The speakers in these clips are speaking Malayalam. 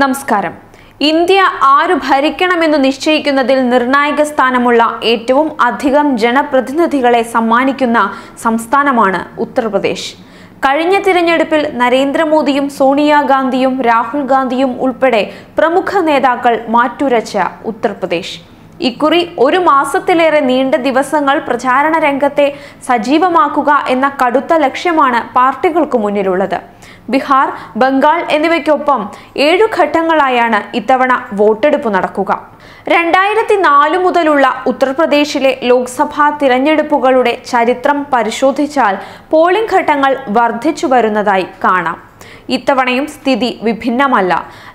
നമസ്കാരം. ഇന്ത്യ ആരു ഭരിക്കണമെന്ന് നിശ്ചയിക്കുന്നതിൽ നിർണായക സ്ഥാനമുള്ള ഏറ്റവും അധികം ജനപ്രതിനിധികളെ സമ്മാനിക്കുന്ന സംസ്ഥാനമാണ് ഉത്തർപ്രദേശ്. കഴിഞ്ഞ തിരഞ്ഞെടുപ്പിൽ നരേന്ദ്രമോദിയും സോണിയാഗാന്ധിയും രാഹുൽ ഗാന്ധിയും ഉൾപ്പെടെ പ്രമുഖ നേതാക്കൾ മാറ്റുരച്ച ഉത്തർപ്രദേശ്. ഇക്കുറി ഒരു മാസത്തിലേറെ നീണ്ട ദിവസങ്ങൾ പ്രചാരണ രംഗത്തെ സജീവമാക്കുക എന്ന കടുത്ത ലക്ഷ്യമാണ് പാർട്ടികൾക്ക് മുന്നിലുള്ളത്. ബീഹാർ ബംഗാൾ എന്നിവയ്ക്കൊപ്പം ഏഴു ഘട്ടങ്ങളായാണ് ഇത്തവണ വോട്ടെടുപ്പ് നടക്കുക. രണ്ടായിരത്തി നാല് മുതലുള്ള ഉത്തർപ്രദേശിലെ ലോക്സഭാ തിരഞ്ഞെടുപ്പുകളുടെ ചരിത്രം പരിശോധിച്ചാൽ പോളിംഗ് ഘട്ടങ്ങൾ വർദ്ധിച്ചു വരുന്നതായി കാണാം. ഇത്തവണയും സ്ഥിതി വിഭിന്നമല്ല.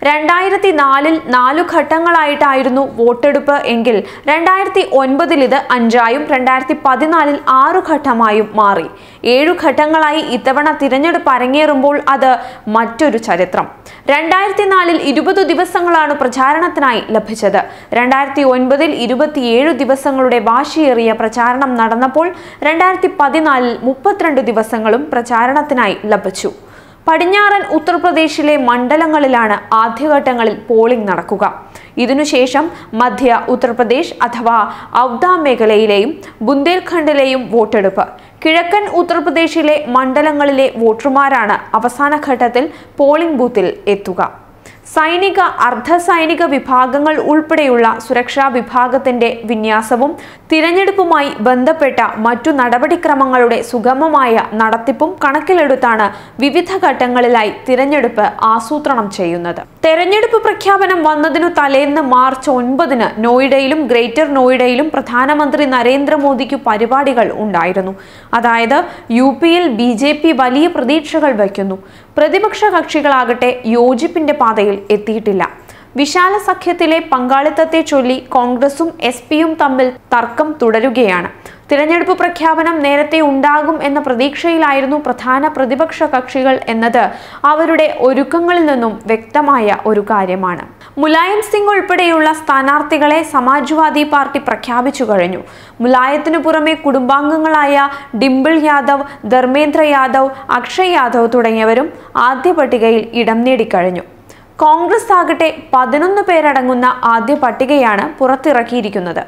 രണ്ടായിരത്തി നാലിൽ നാലു ഘട്ടങ്ങളായിട്ടായിരുന്നു വോട്ടെടുപ്പ് എങ്കിൽ രണ്ടായിരത്തി ഒൻപതിൽ ഇത് അഞ്ചായും രണ്ടായിരത്തി പതിനാലിൽ ആറു ഘട്ടമായും മാറി. ഏഴു ഘട്ടങ്ങളായി ഇത്തവണ തിരഞ്ഞെടുപ്പ് അരങ്ങേറുമ്പോൾ അത് മറ്റൊരു ചരിത്രം. രണ്ടായിരത്തി നാലിൽ ഇരുപത് ദിവസങ്ങളാണ് പ്രചാരണത്തിനായി ലഭിച്ചത്. രണ്ടായിരത്തി ഒൻപതിൽ ഇരുപത്തിയേഴ് ദിവസങ്ങളുടെ വാശിയേറിയ പ്രചാരണം നടന്നപ്പോൾ രണ്ടായിരത്തി പതിനാലിൽ മുപ്പത്തിരണ്ട് ദിവസങ്ങളും പ്രചാരണത്തിനായി ലഭിച്ചു. പടിഞ്ഞാറൻ ഉത്തർപ്രദേശിലെ മണ്ഡലങ്ങളിലാണ് ആദ്യഘട്ടങ്ങളിൽ പോളിംഗ് നടക്കുക. ഇതിനുശേഷം മധ്യ ഉത്തർപ്രദേശ് അഥവാ ഔദ മേഖലയിലെയും ബുന്ദേൽഖണ്ഡിലെയും വോട്ടെടുപ്പ്. കിഴക്കൻ ഉത്തർപ്രദേശിലെ മണ്ഡലങ്ങളിലെ വോട്ടർമാരാണ് അവസാന ഘട്ടത്തിൽ പോളിംഗ് ബൂത്തിൽ എത്തുക. സൈനിക അർദ്ധസൈനിക വിഭാഗങ്ങൾ ഉൾപ്പെടെയുള്ള സുരക്ഷാ വിഭാഗത്തിന്റെ വിന്യാസവും തിരഞ്ഞെടുപ്പുമായി ബന്ധപ്പെട്ട മറ്റു നടപടിക്രമങ്ങളുടെ സുഗമമായ നടത്തിപ്പും കണക്കിലെടുത്താണ് വിവിധ ഘട്ടങ്ങളിലായി തിരഞ്ഞെടുപ്പ് ആസൂത്രണം ചെയ്യുന്നത്. തെരഞ്ഞെടുപ്പ് പ്രഖ്യാപനം വന്നതിനു തലേന്ന് മാർച്ച് ഒൻപതിന് നോയിഡയിലും ഗ്രേറ്റർ നോയിഡയിലും പ്രധാനമന്ത്രി നരേന്ദ്രമോദിക്ക് പരിപാടികൾ ഉണ്ടായിരുന്നു. അതായത് യു പിയിൽ ബി വലിയ പ്രതീക്ഷകൾ വയ്ക്കുന്നു. പ്രതിപക്ഷ കക്ഷികളാകട്ടെ യോജിപ്പിന്റെ പാതയിൽ എത്തിയിട്ടില്ല. വിശാല സഖ്യത്തിലെ പങ്കാളിത്തത്തെ ചൊല്ലി കോൺഗ്രസും എസ് പിയും തമ്മിൽ തർക്കം തുടരുകയാണ്. തിരഞ്ഞെടുപ്പ് പ്രഖ്യാപനം നേരത്തെ ഉണ്ടാകും എന്ന പ്രതീക്ഷയിലായിരുന്നു പ്രധാന പ്രതിപക്ഷ കക്ഷികൾ എന്നത്. അവരുടെ ഒരുക്കങ്ങളിൽ നിന്നും വ്യക്തമായ ഒരു കാര്യമാണ്. മുലായം സിംഗ് ഉൾപ്പെടെയുള്ള സ്ഥാനാർത്ഥികളെ സമാജ്വാദി പാർട്ടി പ്രഖ്യാപിച്ചു കഴിഞ്ഞു. മുലായത്തിനു പുറമെ കുടുംബാംഗങ്ങളായ ഡിംപിൾ യാദവ് ധർമ്മേന്ദ്ര യാദവ് അക്ഷയ് യാദവ് തുടങ്ങിയവരും ആദ്യ പട്ടികയിൽ ഇടം നേടിക്കഴിഞ്ഞു. കോൺഗ്രസ് ആകട്ടെ പതിനൊന്ന് പേരടങ്ങുന്ന ആദ്യ പട്ടികയാണ് പുറത്തിറക്കിയിരിക്കുന്നത്.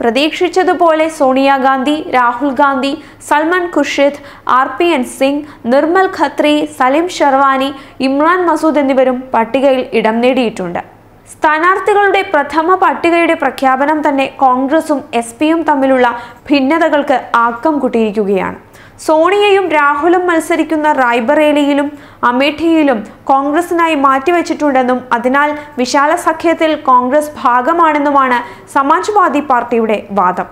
പ്രതീക്ഷിച്ചതുപോലെ Sonia Gandhi Rahul Gandhi Salman Khurshid R P N Singh Nirmal Khatri Salim Sherwani Imran Masood എന്നിവരും പട്ടികയിൽ ഇടം നേടിയിട്ടുണ്ട്. സ്ഥാനാർത്ഥികളുടെ പ്രഥമ പട്ടികയുടെ പ്രഖ്യാപനം തന്നെ കോൺഗ്രസും എസ് പിയും തമ്മിലുള്ള ഭിന്നതകൾക്ക് ആക്കം കൂട്ടിയിരിക്കുകയാണ്. സോണിയയും രാഹുലും മത്സരിക്കുന്ന റായ്ബറേലിയിലും അമേഠിയിലും കോൺഗ്രസിനായി മാറ്റിവെച്ചിട്ടുണ്ടെന്നും അതിനാൽ വിശാല സഖ്യത്തിൽ കോൺഗ്രസ് ഭാഗമാണെന്നുമാണ് സമാജ്വാദി പാർട്ടിയുടെ വാദം.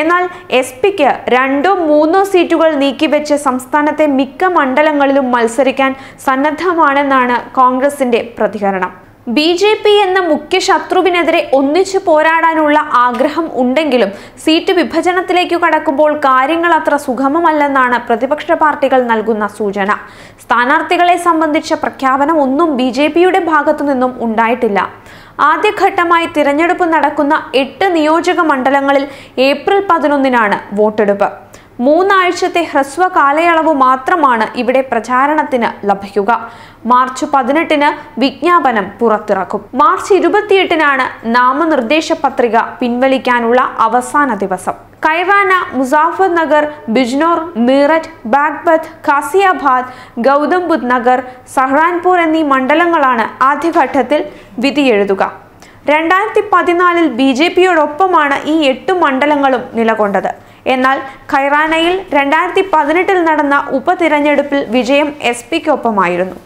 എന്നാൽ എസ് പിക്ക് രണ്ടോ മൂന്നോ സീറ്റുകൾ നീക്കിവെച്ച് സംസ്ഥാനത്തെ മിക്ക മണ്ഡലങ്ങളിലും മത്സരിക്കാൻ സന്നദ്ധമാണെന്നാണ് കോൺഗ്രസിന്റെ പ്രതികരണം. ബി ജെ പി എന്ന മുഖ്യ ശത്രുവിനെതിരെ ഒന്നിച്ചു പോരാടാനുള്ള ആഗ്രഹം ഉണ്ടെങ്കിലും സീറ്റ് വിഭജനത്തിലേക്ക് കടക്കുമ്പോൾ കാര്യങ്ങൾ അത്ര സുഗമമല്ലെന്നാണ് പ്രതിപക്ഷ പാർട്ടികൾ നൽകുന്ന സൂചന. സ്ഥാനാർത്ഥികളെ സംബന്ധിച്ച പ്രഖ്യാപനം ഒന്നും ബി ജെ പിയുടെ ഭാഗത്തു നിന്നും ഉണ്ടായിട്ടില്ല. ആദ്യഘട്ടമായി തിരഞ്ഞെടുപ്പ് നടക്കുന്ന എട്ട് നിയോജക മണ്ഡലങ്ങളിൽ ഏപ്രിൽ പതിനൊന്നിനാണ് വോട്ടെടുപ്പ്. മൂന്നാഴ്ചത്തെ ഹ്രസ്വ കാലയളവ് മാത്രമാണ് ഇവിടെ പ്രചാരണത്തിന് ലഭിക്കുക. മാർച്ച് പതിനെട്ടിന് വിജ്ഞാപനം പുറത്തിറക്കും. മാർച്ച് ഇരുപത്തിയെട്ടിനാണ് നാമനിർദ്ദേശ പത്രിക പിൻവലിക്കാനുള്ള അവസാന ദിവസം. കൈവാന മുസാഫർ നഗർ ബിജ്നോർ മീററ്റ് ബാഗ്ബത്ത് ഖാസിയാബാദ് ഗൗതം ബുദ്ധ് നഗർ സഹ്റാൻപൂർ എന്നീ മണ്ഡലങ്ങളാണ് ആദ്യഘട്ടത്തിൽ വിധിയെഴുതുക രണ്ടായിരത്തി പതിനാലിൽ ബി ജെ പിയോടൊപ്പമാണ് ഈ എട്ട് മണ്ഡലങ്ങളും നിലകൊണ്ടത്. എന്നാൽ ഖൈറാനയിൽ രണ്ടായിരത്തി പതിനെട്ടിൽ നടന്ന ഉപതിരഞ്ഞെടുപ്പിൽ വിജയം എസ് പിക്കൊപ്പമായിരുന്നു.